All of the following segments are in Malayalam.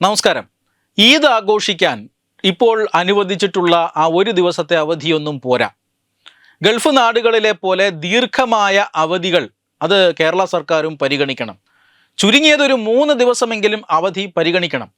നമസ്കാരം. ഈദ് ആഘോഷിക്കാൻ ഇപ്പോൾ അനുവദിച്ചിട്ടുള്ള ആ ഒരു ദിവസത്തെ അവധിയൊന്നും പോരാ. ഗൾഫ് നാടുകളിലെ പോലെ ദീർഘമായ അവധികൾ അത് കേരള സർക്കാരും പരിഗണിക്കണം. ചുരുങ്ങിയതൊരു മൂന്ന് ദിവസമെങ്കിലും അവധി പരിഗണിക്കണം.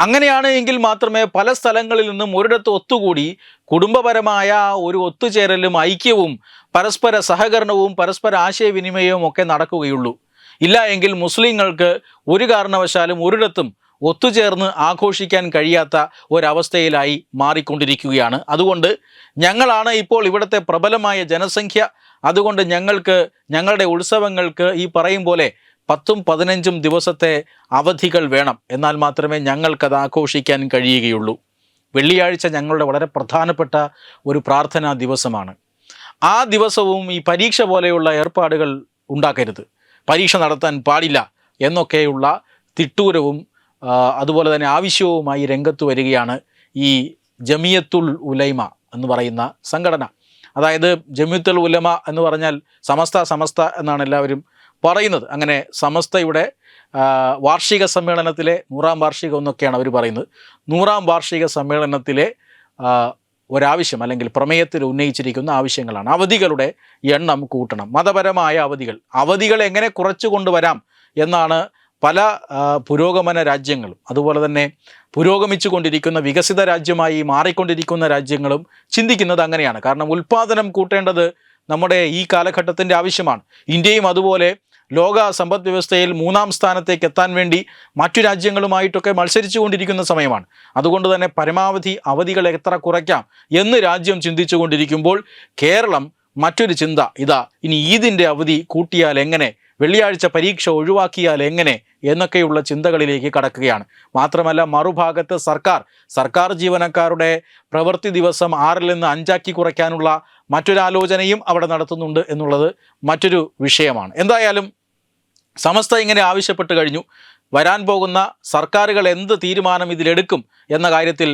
അങ്ങനെയാണ് എങ്കിൽ മാത്രമേ പല സ്ഥലങ്ങളിൽ നിന്നും ഒരിടത്ത് ഒത്തുകൂടി കുടുംബപരമായ ഒരു ഒത്തുചേരലും ഐക്യവും പരസ്പര സഹകരണവും പരസ്പര ആശയവിനിമയവും ഒക്കെ നടക്കുകയുള്ളൂ. ഇല്ല എങ്കിൽ മുസ്ലിങ്ങൾക്ക് ഒരു കാരണവശാലും ഒരിടത്തും ഒത്തുചേർന്ന് ആഘോഷിക്കാൻ കഴിയാത്ത ഒരവസ്ഥയിലായി മാറിക്കൊണ്ടിരിക്കുകയാണ്. അതുകൊണ്ട് ഞങ്ങളാണ് ഇപ്പോൾ ഇവിടുത്തെ പ്രബലമായ ജനസംഖ്യ. അതുകൊണ്ട് ഞങ്ങൾക്ക് ഞങ്ങളുടെ ഉത്സവങ്ങൾക്ക് ഈ പറയും പോലെ പത്തും പതിനഞ്ചും ദിവസത്തെ അവധികൾ വേണം. എന്നാൽ മാത്രമേ ഞങ്ങൾക്കത് ആഘോഷിക്കാൻ കഴിയുകയുള്ളൂ. വെള്ളിയാഴ്ച ഞങ്ങളുടെ വളരെ പ്രധാനപ്പെട്ട ഒരു പ്രാർത്ഥനാ ദിവസമാണ്. ആ ദിവസവും ഈ പരീക്ഷ പോലെയുള്ള ഏർപ്പാടുകൾ ഉണ്ടാക്കരുത്. പരീക്ഷ നടത്താൻ പാടില്ല എന്നൊക്കെയുള്ള തിട്ടൂരവും അതുപോലെ തന്നെ ആവശ്യവുമായി രംഗത്ത് വരികയാണ് ഈ ജമിയത്തുൽ ഉലൈമ എന്ന് പറയുന്ന സംഘടന. അതായത് ജമിയത്തുൽ ഉലമ എന്ന് പറഞ്ഞാൽ സമസ്ത സമസ്ത എന്നാണ് എല്ലാവരും പറയുന്നത്. അങ്ങനെ സമസ്തയുടെ വാർഷിക സമ്മേളനത്തിലെ നൂറാം വാർഷികം എന്നൊക്കെയാണ് അവർ പറയുന്നത്. നൂറാം വാർഷിക സമ്മേളനത്തിലെ ഒരാവശ്യം അല്ലെങ്കിൽ പ്രമേയത്തിൽ ഉന്നയിച്ചിരിക്കുന്ന ആവശ്യങ്ങളാണ്. അവധികളുടെ എണ്ണം കൂട്ടണം. മതപരമായ അവധികൾ. അവധികൾ എങ്ങനെ കുറച്ചു കൊണ്ടുവരാം എന്നാണ് പല പുരോഗമന രാജ്യങ്ങളും അതുപോലെ തന്നെ പുരോഗമിച്ചു കൊണ്ടിരിക്കുന്ന വികസിത രാജ്യമായി മാറിക്കൊണ്ടിരിക്കുന്ന രാജ്യങ്ങളും ചിന്തിക്കുന്നത് അങ്ങനെയാണ്. കാരണം ഉൽപാദനം കൂട്ടേണ്ടത് നമ്മുടെ ഈ കാലഘട്ടത്തിന്റെ ആവശ്യമാണ്. ഇന്ത്യയും അതുപോലെ ലോക സമ്പദ് വ്യവസ്ഥയിൽ മൂന്നാം സ്ഥാനത്തേക്ക് എത്താൻ വേണ്ടി മറ്റു രാജ്യങ്ങളുമായിട്ടൊക്കെ മത്സരിച്ചു കൊണ്ടിരിക്കുന്ന സമയമാണ്. അതുകൊണ്ട് തന്നെ പരമാവധി അവധികൾ എത്ര കുറയ്ക്കാം എന്ന് രാജ്യം ചിന്തിച്ചു കൊണ്ടിരിക്കുമ്പോൾ കേരളം മറ്റൊരു ചിന്ത. ഇതാ ഇനി ഈദിന്റെ അവധി കൂട്ടിയാൽ എങ്ങനെ വെള്ളിയാഴ്ച പരീക്ഷ ഒഴിവാക്കിയാൽ എങ്ങനെ എന്നൊക്കെയുള്ള ചിന്തകളിലേക്ക് കടക്കുകയാണ്. മാത്രമല്ല മറുഭാഗത്ത് സർക്കാർ സർക്കാർ ജീവനക്കാരുടെ പ്രവൃത്തി ദിവസം ആറിൽ നിന്ന് അഞ്ചാക്കി കുറയ്ക്കാനുള്ള മറ്റൊരാലോചനയും അവിടെ നടത്തുന്നുണ്ട് എന്നുള്ളത് മറ്റൊരു വിഷയമാണ്. എന്തായാലും സമസ്ത ഇങ്ങനെ ആവശ്യപ്പെട്ട് കഴിഞ്ഞു. വരാൻ പോകുന്ന സർക്കാരുകൾ എന്ത് തീരുമാനം ഇതിലെടുക്കും എന്ന കാര്യത്തിൽ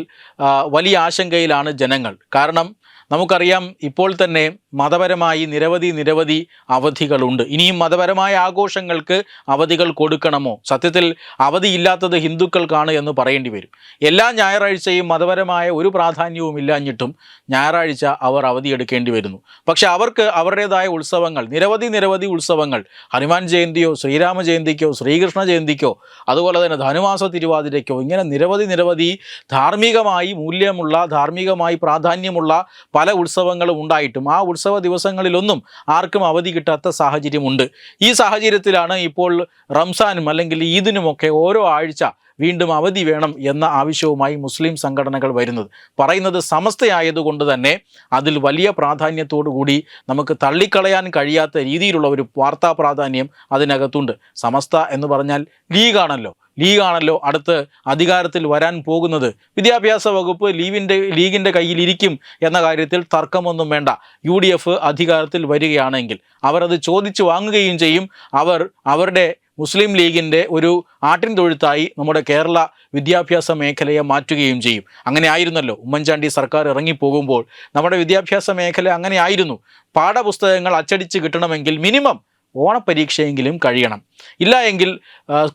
വലിയ ആശങ്കയിലാണ് ജനങ്ങൾ. കാരണം നമുക്കറിയാം ഇപ്പോൾ തന്നെ മതപരമായി നിരവധി നിരവധി അവധികളുണ്ട്. ഇനിയും മതപരമായ ആഘോഷങ്ങൾക്ക് അവധികൾ കൊടുക്കണമോ? സത്യത്തിൽ അവധിയില്ലാത്തത് ഹിന്ദുക്കൾക്കാണ് എന്ന് പറയേണ്ടി വരും. എല്ലാ ഞായറാഴ്ചയും മതപരമായ ഒരു പ്രാധാന്യവും ഇല്ലാഞ്ഞിട്ടും ഞായറാഴ്ച അവർ അവധിയെടുക്കേണ്ടി വരുന്നു. പക്ഷെ അവർക്ക് അവരുടേതായ ഉത്സവങ്ങൾ നിരവധി നിരവധി ഉത്സവങ്ങൾ ഹനുമാൻ ജയന്തിയോ ശ്രീരാമ ജയന്തിക്കോ ശ്രീകൃഷ്ണ ജയന്തിക്കോ അതുപോലെ തന്നെ ധനുമാസ തിരുവാതിരയ്ക്കോ ഇങ്ങനെ നിരവധി നിരവധി ധാർമ്മികമായി മൂല്യമുള്ള ധാർമ്മികമായി പ്രാധാന്യമുള്ള പല ഉത്സവങ്ങളും ഉണ്ടായിട്ടും ആ ഉത്സവ ദിവസങ്ങളിലൊന്നും ആർക്കും അവധി കിട്ടാത്ത സാഹചര്യമുണ്ട്. ഈ സാഹചര്യത്തിലാണ് ഇപ്പോൾ റംസാനും അല്ലെങ്കിൽ ഈദിനുമൊക്കെ ഓരോ ആഴ്ച വീണ്ടും അവധി വേണം എന്ന ആവശ്യവുമായി മുസ്ലിം സംഘടനകൾ വരുന്നത്. പറയുന്നത് സമസ്തയായതുകൊണ്ട് തന്നെ അതിൽ വലിയ പ്രാധാന്യത്തോടു കൂടി നമുക്ക് തള്ളിക്കളയാൻ കഴിയാത്ത രീതിയിലുള്ള ഒരു വാർത്താ പ്രാധാന്യം അതിനകത്തുണ്ട്. സമസ്ത എന്ന് പറഞ്ഞാൽ ലീഗാണല്ലോ. ലീഗാണല്ലോ അടുത്ത് അധികാരത്തിൽ വരാൻ പോകുന്നത്. വിദ്യാഭ്യാസ വകുപ്പ് ലീവിന്റെ ലീഗിന്റെ കയ്യിലിരിക്കും എന്ന കാര്യത്തിൽ തർക്കമൊന്നും വേണ്ട. യു ഡി എഫ് അധികാരത്തിൽ വരികയാണെങ്കിൽ അവരത് ചോദിച്ചു വാങ്ങുകയും ചെയ്യും. അവർ അവരുടെ മുസ്ലിം ലീഗിന്റെ ഒരു ആട്ടിൻ തൊഴുത്തായി നമ്മുടെ കേരള വിദ്യാഭ്യാസ മേഖലയെ മാറ്റുകയും ചെയ്യും. അങ്ങനെ ആയിരുന്നല്ലോ. ഉമ്മൻചാണ്ടി സർക്കാർ ഇറങ്ങിപ്പോകുമ്പോൾ നമ്മുടെ വിദ്യാഭ്യാസ മേഖല അങ്ങനെ ആയിരുന്നു. പാഠപുസ്തകങ്ങൾ അച്ചടിച്ച് കിട്ടണമെങ്കിൽ മിനിമം ഓണപ്പരീക്ഷയെങ്കിലും കഴിയണം. ഇല്ല എങ്കിൽ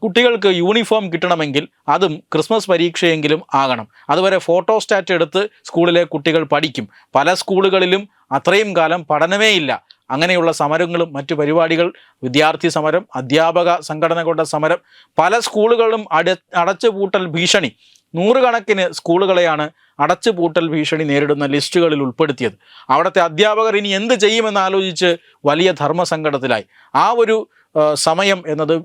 കുട്ടികൾക്ക് യൂണിഫോം കിട്ടണമെങ്കിൽ അതും ക്രിസ്മസ് പരീക്ഷയെങ്കിലും ആകണം. അതുവരെ ഫോട്ടോസ്റ്റാറ്റ് എടുത്ത് സ്കൂളിലെ കുട്ടികൾ പഠിക്കും. പല സ്കൂളുകളിലും അത്രയും കാലം പഠനമേ ഇല്ല. അങ്ങനെയുള്ള സമരങ്ങളും മറ്റു പരിപാടികൾ വിദ്യാർത്ഥി സമരം അധ്യാപക സംഘടനകളുടെ സമരം പല സ്കൂളുകളും അട അടച്ചുപൂട്ടൽ ഭീഷണി. നൂറുകണക്കിന് സ്കൂളുകളെയാണ് അടച്ചുപൂട്ടൽ ഭീഷണി നേരിടുന്ന ലിസ്റ്റുകളിൽ ഉൾപ്പെടുത്തിയത്. അവിടുത്തെ അധ്യാപകർ ഇനി എന്ത് ചെയ്യുമെന്ന് ആലോചിച്ച് വലിയ ധർമ്മസങ്കടത്തിലായി. ആ ഒരു സമയം എന്നത്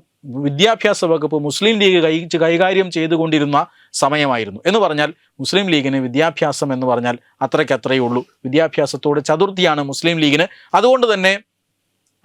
വിദ്യാഭ്യാസ വകുപ്പ് മുസ്ലിം ലീഗ് കൈ കൈകാര്യം ചെയ്തുകൊണ്ടിരുന്ന സമയമായിരുന്നു. എന്ന് പറഞ്ഞാൽ മുസ്ലിം ലീഗിന് വിദ്യാഭ്യാസം എന്ന് പറഞ്ഞാൽ അത്രയ്ക്കത്രയേ ഉള്ളൂ. വിദ്യാഭ്യാസത്തോട് ചതുർത്ഥിയാണ് മുസ്ലിം ലീഗിന്. അതുകൊണ്ട് തന്നെ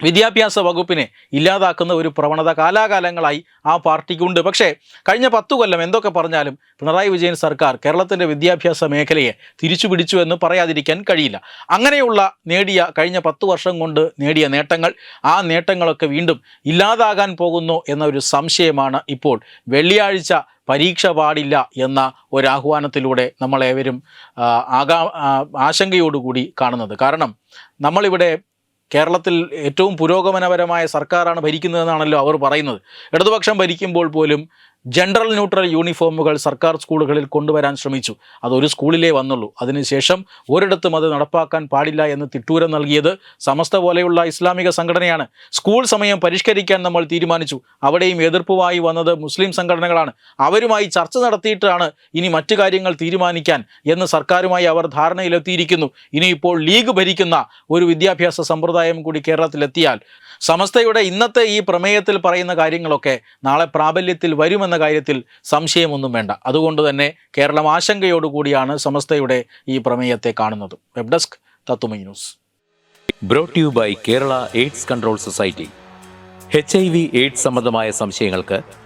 വിദ്യാഭ്യാസ വകുപ്പിനെ ഇല്ലാതാക്കുന്ന ഒരു പ്രവണത കാലാകാലങ്ങളായി ആ പാർട്ടിക്കുണ്ട്. പക്ഷേ കഴിഞ്ഞ പത്തു കൊല്ലം എന്തൊക്കെ പറഞ്ഞാലും പിണറായി വിജയൻ സർക്കാർ കേരളത്തിന്റെ വിദ്യാഭ്യാസ മേഖലയെ തിരിച്ചു പിടിച്ചു എന്ന് പറയാതിരിക്കാൻ കഴിയില്ല. അങ്ങനെയുള്ള നേടിയ കഴിഞ്ഞ പത്ത് വർഷം കൊണ്ട് നേടിയ നേട്ടങ്ങൾ ആ നേട്ടങ്ങളൊക്കെ വീണ്ടും ഇല്ലാതാകാൻ പോകുന്നു എന്ന ഒരു സംശയമാണ് ഇപ്പോൾ വെള്ളിയാഴ്ച പരീക്ഷ പാടില്ല എന്ന ഒരാഹ്വാനത്തിലൂടെ നമ്മളേവരും ആകാ ആശങ്കയോടുകൂടി കാണുന്നത്. കാരണം നമ്മളിവിടെ കേരളത്തിൽ ഏറ്റവും പുരോഗമനപരമായ സർക്കാരാണ് ഭരിക്കുന്നതെന്നാണല്ലോ അവർ പറയുന്നത്. ഇടതുപക്ഷം ഭരിക്കുമ്പോൾ പോലും ജനറൽ ന്യൂട്രൽ യൂണിഫോമുകൾ സർക്കാർ സ്കൂളുകളിൽ കൊണ്ടുവരാൻ ശ്രമിച്ചു. അതൊരു സ്കൂളിലേ വന്നുള്ളൂ. അതിനുശേഷം ഒരിടത്തും അത് നടപ്പാക്കാൻ പാടില്ല എന്ന് തിട്ടൂരം നൽകിയത് സമസ്ത പോലെയുള്ള ഇസ്ലാമിക സംഘടനയാണ്. സ്കൂൾ സമയം പരിഷ്കരിക്കാൻ നമ്മൾ തീരുമാനിച്ചു. അവിടെയും എതിർപ്പുമായി വന്നത് മുസ്ലിം സംഘടനകളാണ്. അവരുമായി ചർച്ച നടത്തിയിട്ടാണ് ഇനി മറ്റു കാര്യങ്ങൾ തീരുമാനിക്കാൻ എന്ന് സർക്കാരുമായി അവർ ധാരണയിലെത്തിയിരിക്കുന്നു. ഇനിയിപ്പോൾ ലീഗ് ഭരിക്കുന്ന ഒരു വിദ്യാഭ്യാസ സമ്പ്രദായം കൂടി കേരളത്തിലെത്തിയാൽ സമസ്തയുടെ ഇന്നത്തെ ഈ പ്രമേയത്തിൽ പറയുന്ന കാര്യങ്ങളൊക്കെ നാളെ പ്രാബല്യത്തിൽ വരുമെന്ന കാര്യത്തിൽ സംശയമൊന്നും വേണ്ട. അതുകൊണ്ട് തന്നെ കേരളം ആശങ്കയോടുകൂടിയാണ് സമസ്തയുടെ ഈ പ്രമേയത്തെ കാണുന്നത്. വെബ് ഡെസ്ക് തത്തുമൈ news. Brought you by Kerala AIDS control society H I V AIDS സംബന്ധമായ സംശയങ്ങൾക്ക്